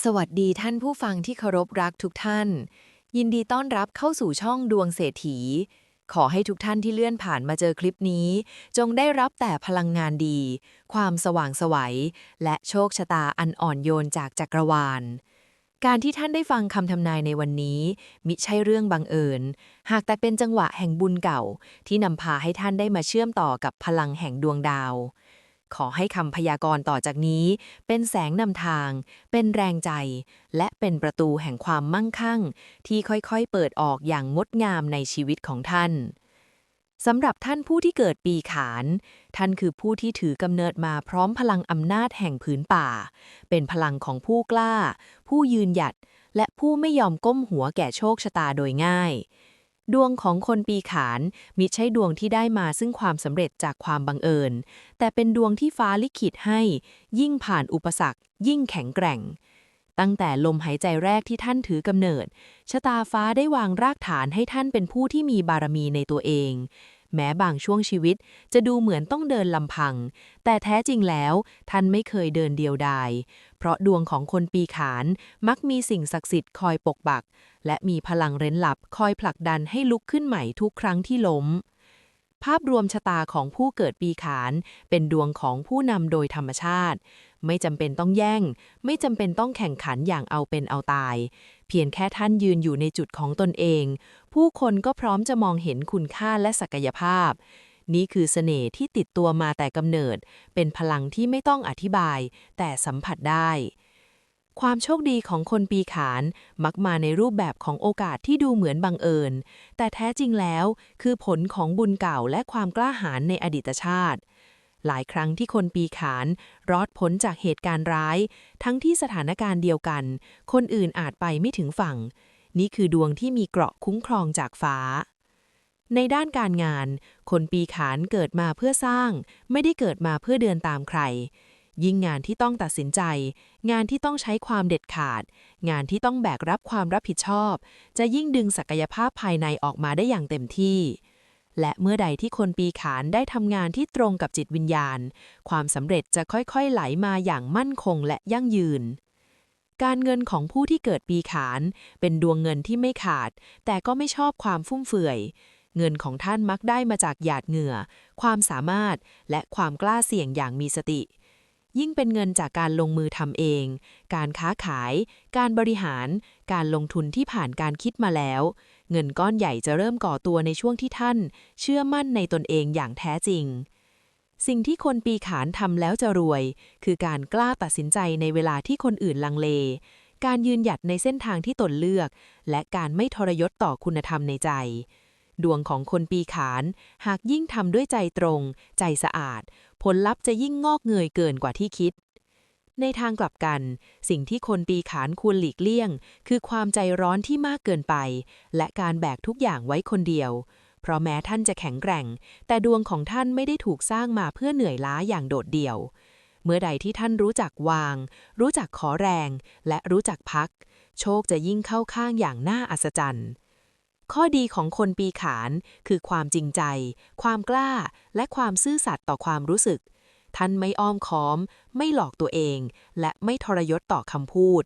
สวัสดีท่านผู้ฟังที่เคารพรักทุกท่าน ยินดีต้อนรับเข้าสู่ช่องดวงเศรษฐี ขอให้ทุกท่านที่เลื่อนผ่านมาเจอคลิปนี้ จงได้รับแต่พลังงานดี ความสว่างสวัย และโชคชะตาอันอ่อนโยนจากจักรวาล การที่ท่านได้ฟังคำทำนายในวันนี้ มิใช่เรื่องบังเอิญ หากแต่เป็นจังหวะแห่งบุญเก่า ที่นำพาให้ท่านได้มาเชื่อมต่อกับพลังแห่งดวงดาว ขอให้คำพยากรณ์ต่อจากนี้ เป็นแสงนำทาง เป็นแรงใจ และเป็นประตูแห่งความมั่งคั่ง ที่ค่อยๆ เปิดออกอย่างงดงามในชีวิตของท่านสำหรับท่านผู้ที่เกิดปีขาน ท่านคือผู้ที่ถือกำเนิดมาพร้อมพลังอำนาจแห่งผืนป่า เป็นพลังของผู้กล้า ผู้ยืนหยัด และผู้ไม่ยอมก้มหัวแก่โชคชะตาโดยง่าย ดวงของคนปีขานมิใช่ดวงที่ได้มาซึ่งความสำเร็จจากความบังเอิญ แต่เป็นดวงที่ฟ้าลิขิตให้ ยิ่งผ่านอุปสรรค ยิ่งแข็งแกร่ง ตั้งแต่ลมหายใจแรกที่ท่านถือกำเนิด ชะตาฟ้าได้วางรากฐานให้ท่านเป็นผู้ที่มีบารมีในตัวเอง แม้บางช่วงชีวิตจะดูเหมือนต้องเดินลำพัง แต่แท้จริงแล้วท่านไม่เคยเดินเดียวดาย เพราะดวงของคนปีขานมักมีสิ่งศักดิ์สิทธิ์คอยปกปัก และมีพลังเร้นลับคอยผลักดันให้ลุกขึ้นใหม่ทุกครั้งที่ล้มภาพรวมชะตาของผู้เกิดปีขานเป็นดวงของผู้นำโดยธรรมชาติ ไม่จำเป็นต้องแย่ง ไม่จำเป็นต้องแข่งขันอย่างเอาเป็นเอาตาย พียงแค่ท่านยืนอยู่ในจุดของตนเอง ผู้คนก็พร้อมจะมองเห็นคุณค่าและศักยภาพ นี่คือเสน่ห์ที่ติดตัวมาแต่กำเนิด เป็นพลังที่ไม่ต้องอธิบาย แต่สัมผัสได้ ความโชคดีของคนปีขานมักมาในรูปแบบของโอกาสที่ดูเหมือนบังเอิญ แต่แท้จริงแล้วคือผลของบุญเก่าและความกล้าหาญในอดีตชาติ หลายครั้งที่คนปีขาน รอดพ้นจากเหตุการณ์ร้าย ทั้งที่สถานการณ์เดียวกัน คนอื่นอาจไปไม่ถึงฝั่ง นี่คือดวงที่มีเกราะคุ้มครองจากฟ้า ในด้านการงาน คนปีขานเกิดมาเพื่อสร้าง ไม่ได้เกิดมาเพื่อเดินตามใคร ยิ่งงานที่ต้องตัดสินใจ งานที่ต้องใช้ความเด็ดขาด งานที่ต้องแบกรับความรับผิดชอบ จะยิ่งดึงศักยภาพภายในออกมาได้อย่างเต็มที่ และเมื่อใดที่คนปีขานได้ทำงานที่ตรงกับจิตวิญญาณ ความสำเร็จจะค่อยๆไหลมาอย่างมั่นคงและยั่งยืน การเงินของผู้ที่เกิดปีขาน เป็นดวงเงินที่ไม่ขาด แต่ก็ไม่ชอบความฟุ่มเฟือย เงินของท่านมักได้มาจากหยาดเหงื่อ ความสามารถ และความกล้าเสี่ยงอย่างมีสติ ยิ่งเป็นเงินจากการลงมือทำเอง การค้าขาย การบริหาร การลงทุนที่ผ่านการคิดมาแล้ว เงินก้อนใหญ่จะเริ่มก่อตัวในช่วงที่ท่าน เชื่อมั่นในตนเองอย่างแท้จริง สิ่งที่คนปีขานทำแล้วจะรวย คือการกล้าตัดสินใจในเวลาที่คนอื่นลังเล การยืนหยัดในเส้นทางที่ตนเลือก และการไม่ทรยศต่อคุณธรรมในใจ ดวงของคนปีขาน หากยิ่งทำด้วยใจตรง ใจสะอาด ผลลัพธ์จะยิ่งงอกเงยเกินกว่าที่คิด ในทางกลับกัน สิ่งที่คนปีขานควรหลีกเลี่ยง คือความใจร้อนที่มากเกินไป และการแบกทุกอย่างไว้คนเดียว เพราะแม้ท่านจะแข็งแกร่ง แต่ดวงของท่านไม่ได้ถูกสร้างมาเพื่อเหนื่อยล้าอย่างโดดเดี่ยว เมื่อใดที่ท่านรู้จักวาง รู้จักขอแรง และรู้จักพัก โชคจะยิ่งเข้าข้างอย่างน่าอัศจรรย์ข้อดีของคนปีขานคือความจริงใจ ความกล้า และความซื่อสัตย์ต่อความรู้สึก ท่านไม่อ้อมค้อม ไม่หลอกตัวเอง และไม่ทรยศต่อคำพูด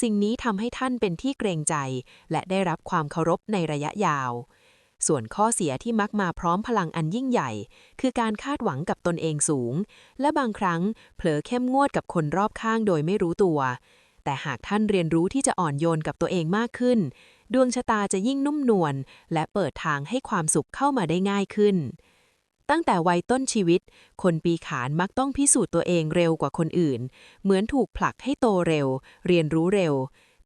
สิ่งนี้ทำให้ท่านเป็นที่เกรงใจ และได้รับความเคารพในระยะยาว ส่วนข้อเสียที่มักมาพร้อมพลังอันยิ่งใหญ่ คือการคาดหวังกับตนเองสูง และบางครั้งเผลอเข้มงวดกับคนรอบข้างโดยไม่รู้ตัว แต่หากท่านเรียนรู้ที่จะอ่อนโยนกับตัวเองมากขึ้น ดวงชะตาจะยิ่งนุ่มนวลและเปิดทางให้ความสุขเข้ามาได้ง่ายขึ้น ตั้งแต่วัยต้นชีวิต คนปีขานมักต้องพิสูจน์ตัวเองเร็วกว่าคนอื่น เหมือนถูกผลักให้โตเร็ว เรียนรู้เร็ว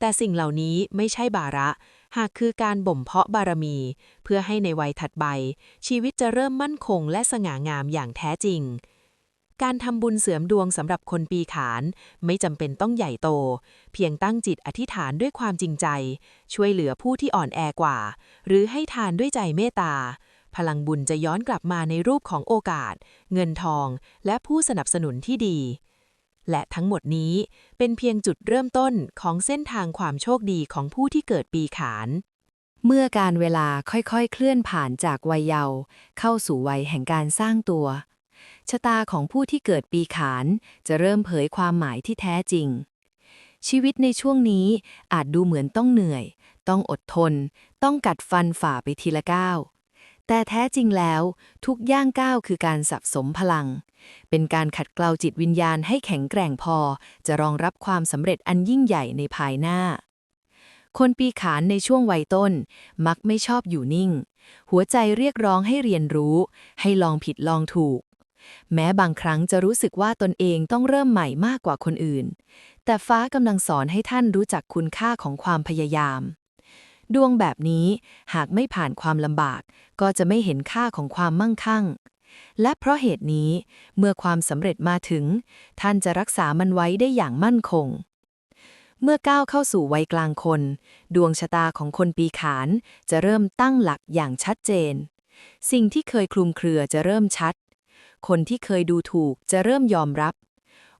แต่สิ่งเหล่านี้ไม่ใช่บาระ หากคือการบ่มเพาะบารมี เพื่อให้ในวัยถัดไป ชีวิตจะเริ่มมั่นคงและสง่างามอย่างแท้จริงการทำบุญเสริมดวงสำหรับคนปีขาน ไม่จำเป็นต้องใหญ่โต เพียงตั้งจิตอธิษฐานด้วยความจริงใจ ช่วยเหลือผู้ที่อ่อนแอกว่า หรือให้ทานด้วยใจเมตตา พลังบุญจะย้อนกลับมาในรูปของโอกาส เงินทอง และผู้สนับสนุนที่ดี และทั้งหมดนี้เป็นเพียงจุดเริ่มต้นของเส้นทางความโชคดีของผู้ที่เกิดปีขาน เมื่อการเวลาค่อยๆ เคลื่อนผ่านจากวัยเยาว์เข้าสู่วัยแห่งการสร้างตัว ชะตาของผู้ที่เกิดปีขานจะเริ่มเผยความหมายที่แท้จริง ชีวิตในช่วงนี้อาจดูเหมือนต้องเหนื่อย ต้องอดทน ต้องกัดฟันฝ่าไปทีละก้าว แต่แท้จริงแล้ว ทุกย่างก้าวคือการสะสมพลัง เป็นการขัดเกลาจิตวิญญาณให้แข็งแกร่งพอ จะรองรับความสำเร็จอันยิ่งใหญ่ในภายหน้า คนปีขานในช่วงวัยต้น มักไม่ชอบอยู่นิ่ง หัวใจเรียกร้องให้เรียนรู้ ให้ลองผิดลองถูก แม้บางครั้งจะรู้สึกว่าตนเองต้องเริ่มใหม่มากกว่าคนอื่น แต่ฟ้ากำลังสอนให้ท่านรู้จักคุณค่าของความพยายาม ดวงแบบนี้หากไม่ผ่านความลำบาก ก็จะไม่เห็นค่าของความมั่งคั่ง และเพราะเหตุนี้ เมื่อความสำเร็จมาถึง ท่านจะรักษามันไว้ได้อย่างมั่นคง เมื่อก้าวเข้าสู่วัยกลางคน ดวงชะตาของคนปีขานจะเริ่มตั้งหลักอย่างชัดเจน สิ่งที่เคยคลุมเครือจะเริ่มชัด คนที่เคยดูถูกจะเริ่มยอมรับ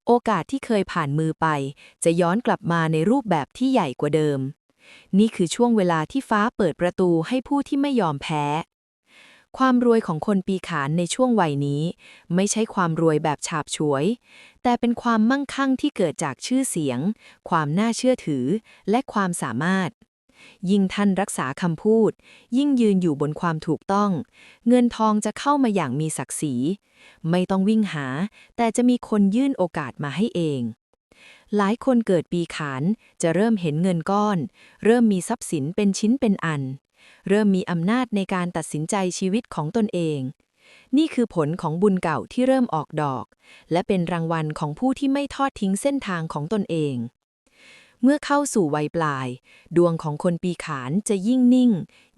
โอกาสที่เคยผ่านมือไป จะย้อนกลับมาในรูปแบบที่ใหญ่กว่าเดิม นี่คือช่วงเวลาที่ฟ้าเปิดประตูให้ผู้ที่ไม่ยอมแพ้ ความรวยของคนปีขานในช่วงวัยนี้ ไม่ใช่ความรวยแบบฉาบฉวย แต่เป็นความมั่งคั่งที่เกิดจากชื่อเสียง ความน่าเชื่อถือ และความสามารถ ยิ่งท่านรักษาคำพูด ยิ่งยืนอยู่บนความถูกต้อง เงินทองจะเข้ามาอย่างมีศักดิ์ศรี ไม่ต้องวิ่งหา แต่จะมีคนยื่นโอกาสมาให้เอง หลายคนเกิดปีขานจะเริ่มเห็นเงินก้อน เริ่มมีทรัพย์สินเป็นชิ้นเป็นอัน เริ่มมีอำนาจในการตัดสินใจชีวิตของตนเอง นี่คือผลของบุญเก่าที่เริ่มออกดอก และเป็นรางวัลของผู้ที่ไม่ทอดทิ้งเส้นทางของตนเองเมื่อเข้าสู่วัยปลาย ดวงของคนปีขานจะยิ่งนิ่ง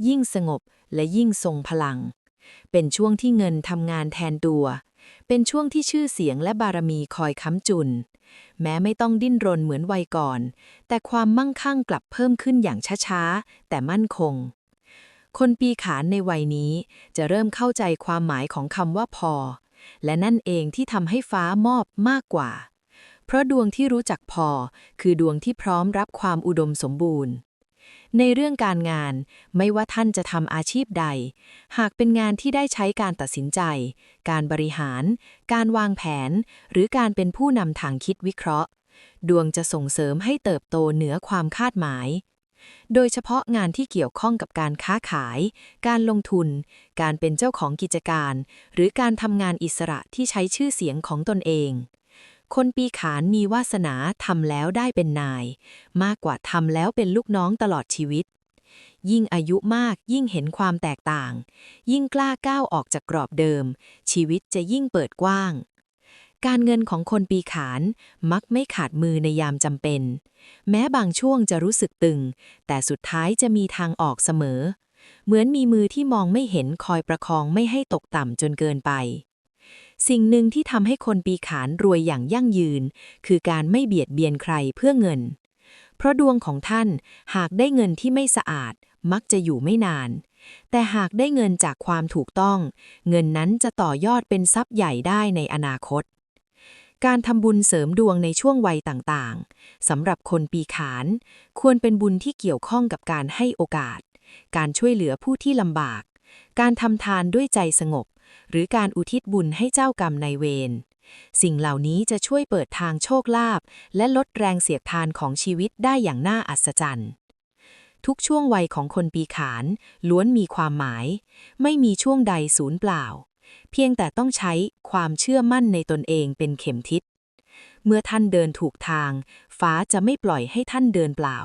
ยิ่งสงบและยิ่งทรงพลัง เป็นช่วงที่เงินทำงานแทนตัว เป็นช่วงที่ชื่อเสียงและบารมีคอยค้ำจุน แม้ไม่ต้องดิ้นรนเหมือนวัยก่อน แต่ความมั่งคั่งกลับเพิ่มขึ้นอย่างช้าๆ แต่มั่นคง คนปีขานในวัยนี้จะเริ่มเข้าใจความหมายของคำว่าพอ และนั่นเองที่ทำให้ฟ้ามอบมากกว่า เพราะดวงที่รู้จักพอ คือดวงที่พร้อมรับความอุดมสมบูรณ์ ในเรื่องการงาน ไม่ว่าท่านจะทำอาชีพใด หากเป็นงานที่ได้ใช้การตัดสินใจ การบริหาร การวางแผน หรือการเป็นผู้นำทางคิดวิเคราะห์ ดวงจะส่งเสริมให้เติบโตเหนือความคาดหมาย โดยเฉพาะงานที่เกี่ยวข้องกับการค้าขาย การลงทุน การเป็นเจ้าของกิจการ หรือการทำงานอิสระที่ใช้ชื่อเสียงของตนเอง คนปีขานมีวาสนาทำแล้วได้เป็นนาย มากกว่าทำแล้วเป็นลูกน้องตลอดชีวิต ยิ่งอายุมากยิ่งเห็นความแตกต่าง ยิ่งกล้าก้าวออกจากกรอบเดิม ชีวิตจะยิ่งเปิดกว้าง การเงินของคนปีขานมักไม่ขาดมือในยามจำเป็น แม้บางช่วงจะรู้สึกตึง แต่สุดท้ายจะมีทางออกเสมอ เหมือนมีมือที่มองไม่เห็นคอยประคองไม่ให้ตกต่ำจนเกินไป สิ่งหนึ่งที่ทำให้คนปีขานรวยอย่างยั่งยืน คือการไม่เบียดเบียนใครเพื่อเงิน เพราะดวงของท่านหากได้เงินที่ไม่สะอาด มักจะอยู่ไม่นาน แต่หากได้เงินจากความถูกต้อง เงินนั้นจะต่อยอดเป็นทรัพย์ใหญ่ได้ในอนาคตการทำบุญเสริมดวงในช่วงวัยต่างๆ สำหรับคนปีขาน ควรเป็นบุญที่เกี่ยวข้องกับการให้โอกาส การช่วยเหลือผู้ที่ลำบาก การทำทานด้วยใจสงบ หรือการอุทิศบุญให้เจ้ากรรมในเวร สิ่งเหล่านี้จะช่วยเปิดทางโชคลาภและลดแรงเสียดทานของชีวิตได้อย่างน่าอัศจรรย์ทุกช่วงวัยของคนปีขาน ล้วนมีความหมาย ไม่มีช่วงใดสูญเปล่า เพียงแต่ต้องใช้ความเชื่อมั่นในตนเองเป็นเข็มทิศ เมื่อท่านเดินถูกทาง ฟ้าจะไม่ปล่อยให้ท่านเดินเปล่า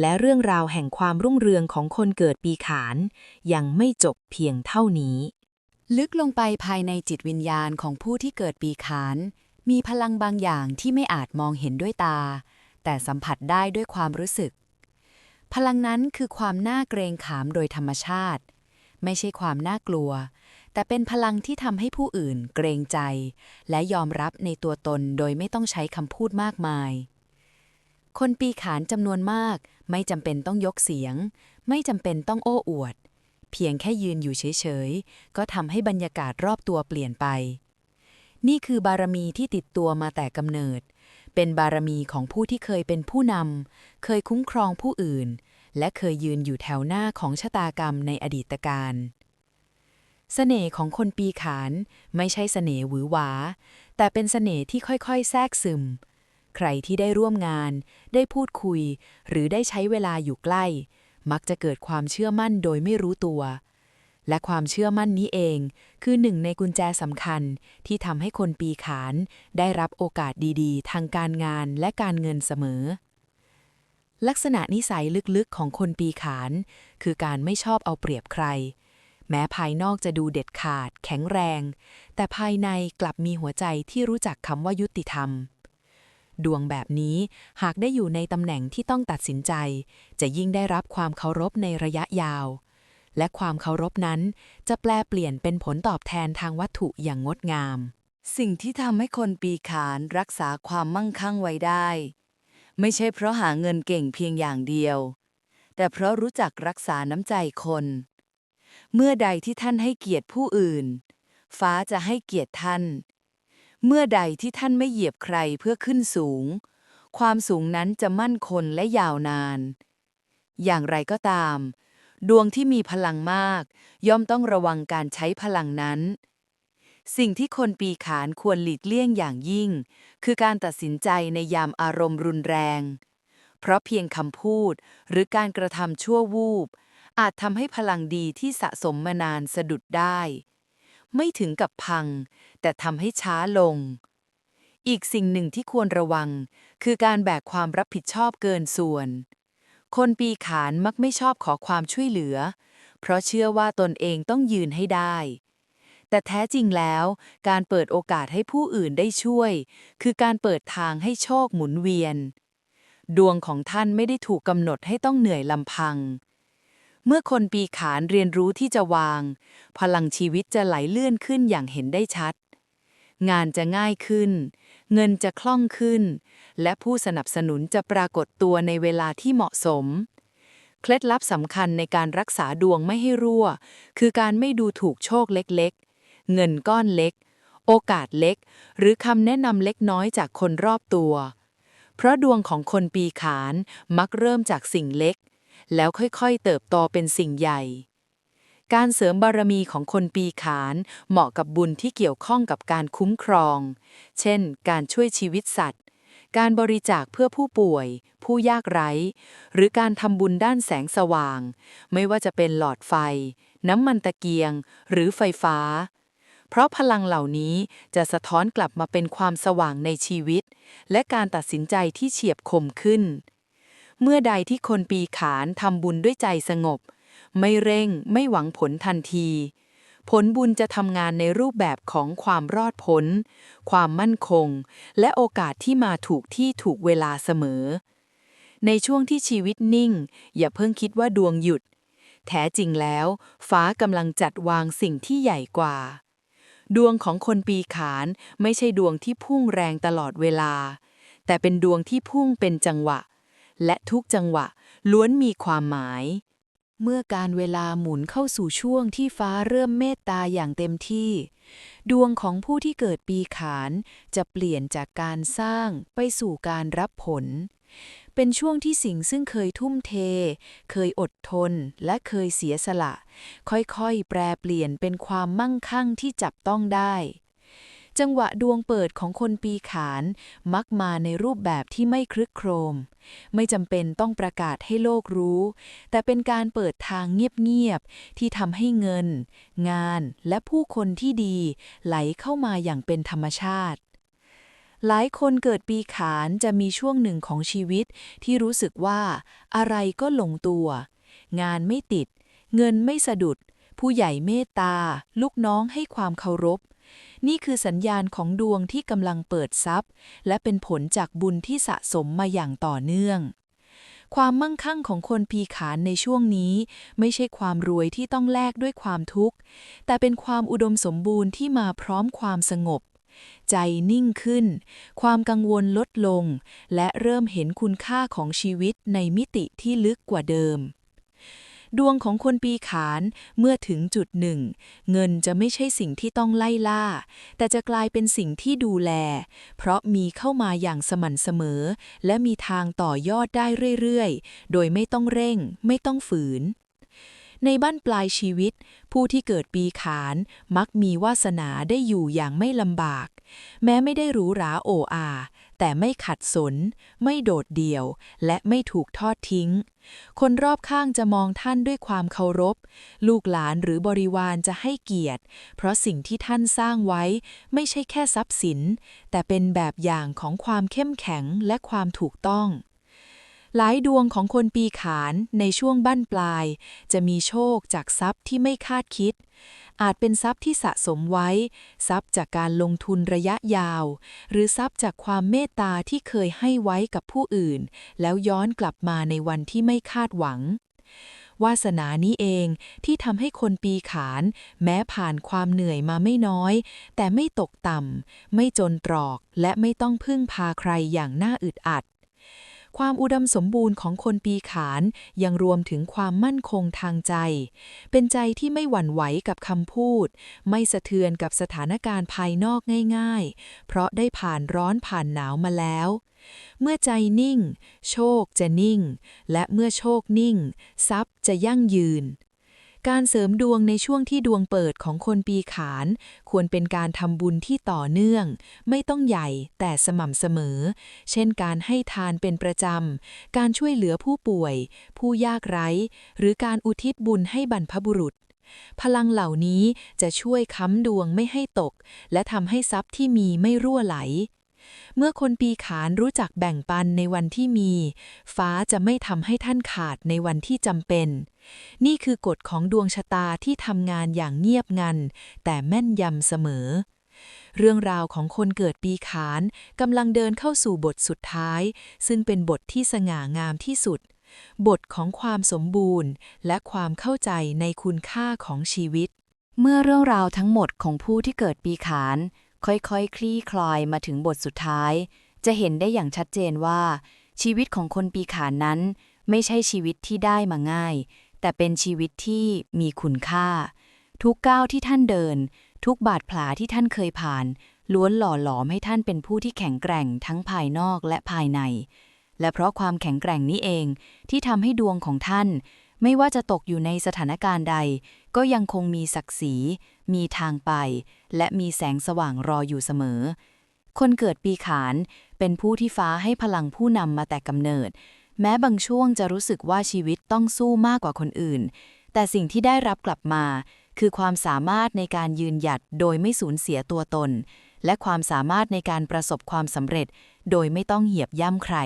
และเรื่องราวแห่งความรุ่งเรืองของคนเกิดปีขาน ยังไม่จบเพียงเท่านี้ ลึกลงไปภายในจิตวิญญาณของผู้ที่เกิดปีขาน มีพลังบางอย่างที่ไม่อาจมองเห็นด้วยตา แต่สัมผัสได้ด้วยความรู้สึก พลังนั้นคือความน่าเกรงขามโดยธรรมชาติ ไม่ใช่ความน่ากลัว แต่เป็นพลังที่ทำให้ผู้อื่นเกรงใจ และยอมรับในตัวตนโดยไม่ต้องใช้คำพูดมากมาย คนปีขานจำนวนมาก ไม่จำเป็นต้องยกเสียง ไม่จำเป็นต้องโอ้อวด เพียงแค่ยืนอยู่เฉยๆ ก็ทำให้บรรยากาศรอบตัวเปลี่ยนไป นี่คือบารมีที่ติดตัวมาแต่กำเนิด เป็นบารมีของผู้ที่เคยเป็นผู้นำ เคยคุ้มครองผู้อื่น และเคยยืนอยู่แถวหน้าของชะตากรรมในอดีตการเสน่ห์ของคนปีขานไม่ใช่เสน่ห์หวือหวา แต่เป็นเสน่ห์ที่ค่อยๆ แทรกซึม ใครที่ได้ร่วมงาน ได้พูดคุย หรือได้ใช้เวลาอยู่ใกล้ มักจะเกิดความเชื่อมั่นโดยไม่รู้ตัว และความเชื่อมั่นนี้เอง คือหนึ่งในกุญแจสำคัญที่ทำให้คนปีขาน ได้รับโอกาสดีๆ ทางการงานและการเงินเสมอ ลักษณะนิสัยลึกๆของคนปีขาน คือการไม่ชอบเอาเปรียบใคร แม้ภายนอกจะดูเด็ดขาด แข็งแรง แต่ภายในกลับมีหัวใจที่รู้จักคำว่ายุติธรรม ดวงแบบนี้ หากได้อยู่ในตำแหน่งที่ต้องตัดสินใจ จะยิ่งได้รับความเคารพในระยะยาว และความเคารพนั้นจะแปลเปลี่ยนเป็นผลตอบแทนทางวัตถุอย่างงดงาม สิ่งที่ทำให้คนปีขานรักษาความมั่งคั่งไว้ได้ ไม่ใช่เพราะหาเงินเก่งเพียงอย่างเดียว แต่เพราะรู้จักรักษาน้ำใจคน เมื่อใดที่ท่านให้เกียรติผู้อื่น ฟ้าจะให้เกียรติท่าน เมื่อใดที่ท่านไม่เหยียบใครเพื่อขึ้นสูง ความสูงนั้นจะมั่นคงและยาวนาน อย่างไรก็ตาม ดวงที่มีพลังมาก ย่อมต้องระวังการใช้พลังนั้น สิ่งที่คนปีขานควรหลีกเลี่ยงอย่างยิ่ง คือการตัดสินใจในยามอารมณ์รุนแรง เพราะเพียงคำพูดหรือการกระทำชั่ววูบอาจทำให้พลังดีที่สะสมมานานสะดุดได้ ไม่ถึงกับพัง แต่ทำให้ช้าลง อีกสิ่งหนึ่งที่ควรระวัง คือการแบกความรับผิดชอบเกินส่วน คนปีขานมักไม่ชอบขอความช่วยเหลือ เพราะเชื่อว่าตนเองต้องยืนให้ได้ แต่แท้จริงแล้ว การเปิดโอกาสให้ผู้อื่นได้ช่วย คือการเปิดทางให้โชคหมุนเวียน ดวงของท่านไม่ได้ถูกกำหนดให้ต้องเหนื่อยลำพัง เมื่อคนปีขานเรียนรู้ที่จะวาง พลังชีวิตจะไหลเลื่อนขึ้นอย่างเห็นได้ชัด งานจะง่ายขึ้น เงินจะคล่องขึ้น และผู้สนับสนุนจะปรากฏตัวในเวลาที่เหมาะสม เคล็ดลับสำคัญในการรักษาดวงไม่ให้รั่ว คือการไม่ดูถูกโชคเล็กๆ เงินก้อนเล็ก โอกาสเล็ก หรือคำแนะนำเล็กน้อยจากคนรอบตัว เพราะดวงของคนปีขานมักเริ่มจากสิ่งเล็ก แล้วค่อยๆเติบโตเป็นสิ่งใหญ่ การเสริมบารมีของคนปีขานเหมาะกับบุญที่เกี่ยวข้องกับการคุ้มครอง เช่น การช่วยชีวิตสัตว์ การบริจาคเพื่อผู้ป่วย ผู้ยากไร้ หรือการทำบุญด้านแสงสว่าง ไม่ว่าจะเป็นหลอดไฟ น้ำมันตะเกียง หรือไฟฟ้าเพราะพลังเหล่านี้จะสะท้อนกลับมาเป็นความสว่างในชีวิต และการตัดสินใจที่เฉียบคมขึ้น เมื่อใดที่คนปีขานทำบุญด้วยใจสงบ ไม่เร่งไม่หวังผลทันที ผลบุญจะทำงานในรูปแบบของความรอดพ้น ความมั่นคง และโอกาสที่มาถูกที่ถูกเวลาเสมอ ในช่วงที่ชีวิตนิ่ง อย่าเพิ่งคิดว่าดวงหยุด แท้จริงแล้ว ฟ้ากำลังจัดวางสิ่งที่ใหญ่กว่า ดวงของคนปีขานไม่ใช่ดวงที่พุ่งแรงตลอดเวลา แต่เป็นดวงที่พุ่งเป็นจังหวะ และทุกจังหวะ ล้วนมีความหมาย เมื่อการเวลาหมุนเข้าสู่ช่วงที่ฟ้าเริ่มเมตตาอย่างเต็มที่ ดวงของผู้ที่เกิดปีขานจะเปลี่ยนจากการสร้างไปสู่การรับผล เป็นช่วงที่สิ่งซึ่งเคยทุ่มเท เคยอดทนและเคยเสียสละ ค่อยๆ แปรเปลี่ยนเป็นความมั่งคั่งที่จับต้องได้ จังหวะดวงเปิดของคนปีขาน มักมาในรูปแบบที่ไม่ครึกโครม ไม่จำเป็นต้องประกาศให้โลกรู้ แต่เป็นการเปิดทางเงียบๆ ที่ทำให้เงิน งานและผู้คนที่ดี ไหลเข้ามาอย่างเป็นธรรมชาติหลายคนเกิดปีขานจะมีช่วงหนึ่งของชีวิตที่รู้สึกว่าอะไรก็ลงตัว งานไม่ติด เงินไม่สะดุด ผู้ใหญ่เมตตา ลูกน้องให้ความเคารพ นี่คือสัญญาณของดวงที่กำลังเปิดทรัพย์ และเป็นผลจากบุญที่สะสมมาอย่างต่อเนื่อง ความมั่งคั่งของคนปีขานในช่วงนี้ ไม่ใช่ความรวยที่ต้องแลกด้วยความทุกข์ แต่เป็นความอุดมสมบูรณ์ที่มาพร้อมความสงบ ใจนิ่งขึ้น ความกังวลลดลง และเริ่มเห็นคุณค่าของชีวิตในมิติที่ลึกกว่าเดิม ดวงของคนปีขานเมื่อถึงจุดหนึ่ง เงินจะไม่ใช่สิ่งที่ต้องไล่ล่า แต่จะกลายเป็นสิ่งที่ดูแล เพราะมีเข้ามาอย่างสม่ำเสมอ และมีทางต่อยอดได้เรื่อยๆ โดยไม่ต้องเร่ง ไม่ต้องฝืนในบ้านปลายชีวิต ผู้ที่เกิดปีขานมักมีวาสนาได้อยู่อย่างไม่ลำบาก แม้ไม่ได้หรูหราโออา แต่ไม่ขัดสน ไม่โดดเดี่ยว และไม่ถูกทอดทิ้ง คนรอบข้างจะมองท่านด้วยความเคารพ ลูกหลานหรือบริวารจะให้เกียรติ เพราะสิ่งที่ท่านสร้างไว้ไม่ใช่แค่ทรัพย์สิน แต่เป็นแบบอย่างของความเข้มแข็งและความถูกต้อง หลายดวงของคนปีขานในช่วงบั้นปลาย จะมีโชคจากทรัพย์ที่ไม่คาดคิด อาจเป็นทรัพย์ที่สะสมไว้ ทรัพย์จากการลงทุนระยะยาว หรือทรัพย์จากความเมตตาที่เคยให้ไว้กับผู้อื่น แล้วย้อนกลับมาในวันที่ไม่คาดหวังวาสนานี้เองที่ทำให้คนปีขาน แม้ผ่านความเหนื่อยมาไม่น้อย แต่ไม่ตกต่ำไม่จนตรอกและไม่ต้องพึ่งพาใครอย่างน่าอึดอัด ความอุดมสมบูรณ์ของคนปีขานยังรวมถึงความมั่นคงทางใจ เป็นใจที่ไม่หวั่นไหวกับคำพูด ไม่สะเทือนกับสถานการณ์ภายนอกง่ายๆ เพราะได้ผ่านร้อนผ่านหนาวมาแล้วเมื่อใจนิ่ง โชคจะนิ่ง และเมื่อโชคนิ่ง ทรัพย์จะยั่งยืน การเสริมดวงในช่วงที่ดวงเปิดของคนปีขาน ควรเป็นการทำบุญที่ต่อเนื่อง ไม่ต้องใหญ่แต่สม่ำเสมอ เช่นการให้ทานเป็นประจำ การช่วยเหลือผู้ป่วย ผู้ยากไร้ หรือการอุทิศบุญให้บรรพบุรุษ พลังเหล่านี้จะช่วยค้ำดวงไม่ให้ตก และทำให้ทรัพย์ที่มีไม่รั่วไหล เมื่อคนปีขานรู้จักแบ่งปันในวันที่มี ฟ้าจะไม่ทำให้ท่านขาดในวันที่จำเป็น นี่คือกฎของดวงชะตาที่ทำงานอย่างเงียบงัน แต่แม่นยำเสมอ เรื่องราวของคนเกิดปีขานกำลังเดินเข้าสู่บทสุดท้าย ซึ่งเป็นบทที่สง่างามที่สุด บทของความสมบูรณ์ และความเข้าใจในคุณค่าของชีวิต เมื่อเรื่องราวทั้งหมดของผู้ที่เกิดปีขาน ค่อยๆคคลี่คลายมาถึงบทสุดท้าย จะเห็นได้อย่างชัดเจนว่า ชีวิตของคนปีขานนั้น ไม่ใช่ชีวิตที่ได้มาง่าย แต่เป็นชีวิตที่มีคุณค่า ทุกก้าวที่ท่านเดิน ทุกบาดแผลที่ท่านเคยผ่าน ล้วนหล่อหลอมให้ท่านเป็นผู้ที่แข็งแกร่งทั้งภายนอกและภายใน และเพราะความแข็งแกร่งนี้เองที่ทำให้ดวงของท่าน ไม่ว่าจะตกอยู่ในสถานการณ์ใด ก็ยังคงมีศักดิ์ศรี มีทางไป และมีแสงสว่างรออยู่เสมอ คนเกิดปีขาน เป็นผู้ที่ฟ้าให้พลังผู้นำมาแต่กำเนิด แม้บางช่วงจะรู้สึกว่าชีวิตต้องสู้มากกว่าคนอื่น แต่สิ่งที่ได้รับกลับมา คือความสามารถในการยืนหยัดโดยไม่สูญเสียตัวตน และความสามารถในการประสบความสำเร็จ โดยไม่ต้องเหยียบย่ำใคร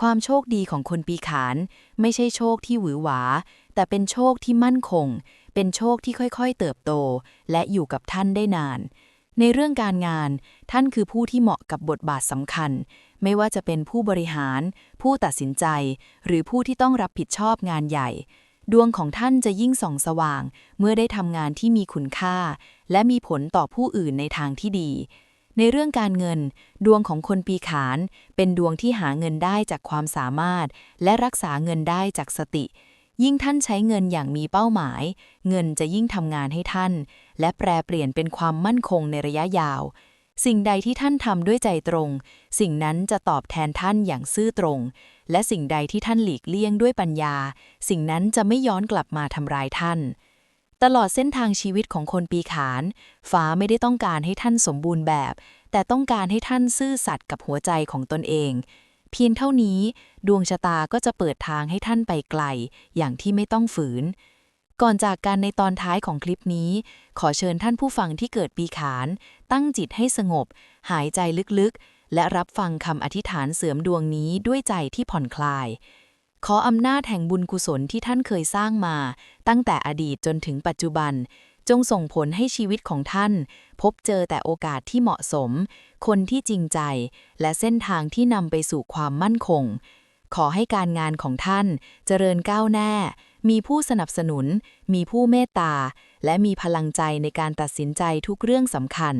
ความโชคดีของคนปีขาน ไม่ใช่โชคที่หวือหวาแต่เป็นโชคที่มั่นคง เป็นโชคที่ค่อยๆเติบโต และอยู่กับท่านได้นาน ในเรื่องการงาน ท่านคือผู้ที่เหมาะกับบทบาทสำคัญ ไม่ว่าจะเป็นผู้บริหาร ผู้ตัดสินใจ หรือผู้ที่ต้องรับผิดชอบงานใหญ่ ดวงของท่านจะยิ่งส่องสว่าง เมื่อได้ทำงานที่มีคุณค่า และมีผลต่อผู้อื่นในทางที่ดีในเรื่องการเงิน ดวงของคนปีขาน เป็นดวงที่หาเงินได้จากความสามารถ และรักษาเงินได้จากสติ ยิ่งท่านใช้เงินอย่างมีเป้าหมาย เงินจะยิ่งทำงานให้ท่าน และแปรเปลี่ยนเป็นความมั่นคงในระยะยาว สิ่งใดที่ท่านทำด้วยใจตรง สิ่งนั้นจะตอบแทนท่านอย่างซื่อตรง และสิ่งใดที่ท่านหลีกเลี่ยงด้วยปัญญา สิ่งนั้นจะไม่ย้อนกลับมาทำร้ายท่าน ตลอดเส้นทางชีวิตของคนปีขาน ฟ้าไม่ได้ต้องการให้ท่านสมบูรณ์แบบ แต่ต้องการให้ท่านซื่อสัตย์กับหัวใจของตนเอง เพียงเท่านี้ดวงชะตาก็จะเปิดทางให้ท่านไปไกล อย่างที่ไม่ต้องฝืน ก่อนจากกันในตอนท้ายของคลิปนี้ ขอเชิญท่านผู้ฟังที่เกิดปีขาน ตั้งจิตให้สงบ หายใจลึกๆ และรับฟังคำอธิษฐานเสริมดวงนี้ด้วยใจที่ผ่อนคลาย ขออำนาจแห่งบุญกุศลที่ท่านเคยสร้างมา ตั้งแต่อดีตจนถึงปัจจุบัน จงส่งผลให้ชีวิตของท่าน พบเจอแต่โอกาสที่เหมาะสม คนที่จริงใจ และเส้นทางที่นำไปสู่ความมั่นคง ขอให้การงานของท่านเจริญก้าวหน้า มีผู้สนับสนุน มีผู้เมตตา และมีพลังใจในการตัดสินใจทุกเรื่องสำคัญ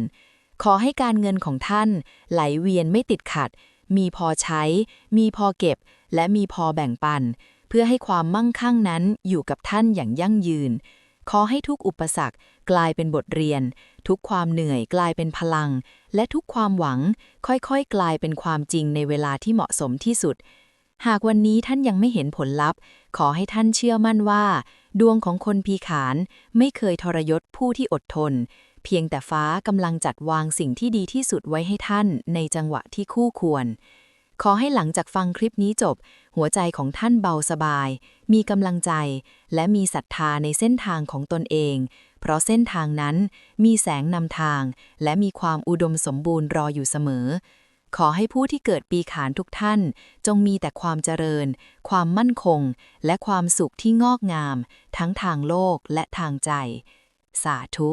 ขอให้การเงินของท่าน ไหลเวียนไม่ติดขัด มีพอใช้ มีพอเก็บ และมีพอแบ่งปัน เพื่อให้ความมั่งคั่งนั้นอยู่กับท่านอย่างยั่งยืน ขอให้ทุกอุปสรรคกลายเป็นบทเรียน ทุกความเหนื่อยกลายเป็นพลัง และทุกความหวัง ค่อยๆ กลายเป็นความจริงในเวลาที่เหมาะสมที่สุด หากวันนี้ท่านยังไม่เห็นผลลัพธ์ ขอให้ท่านเชื่อมั่นว่า ดวงของคนพีขานไม่เคยทรยศผู้ที่อดทน เพียงแต่ฟ้ากำลังจัดวางสิ่งที่ดีที่สุดไว้ให้ท่านในจังหวะที่คู่ควร ขอให้หลังจากฟังคลิปนี้จบ หัวใจของท่านเบาสบาย มีกำลังใจ และมีศรัทธาในเส้นทางของตนเอง เพราะเส้นทางนั้นมีแสงนำทาง และมีความอุดมสมบูรณ์รออยู่เสมอ ขอให้ผู้ที่เกิดปีขานทุกท่าน จงมีแต่ความเจริญ ความมั่นคง และความสุขที่งอกงาม ทั้งทางโลกและทางใจ สาธุ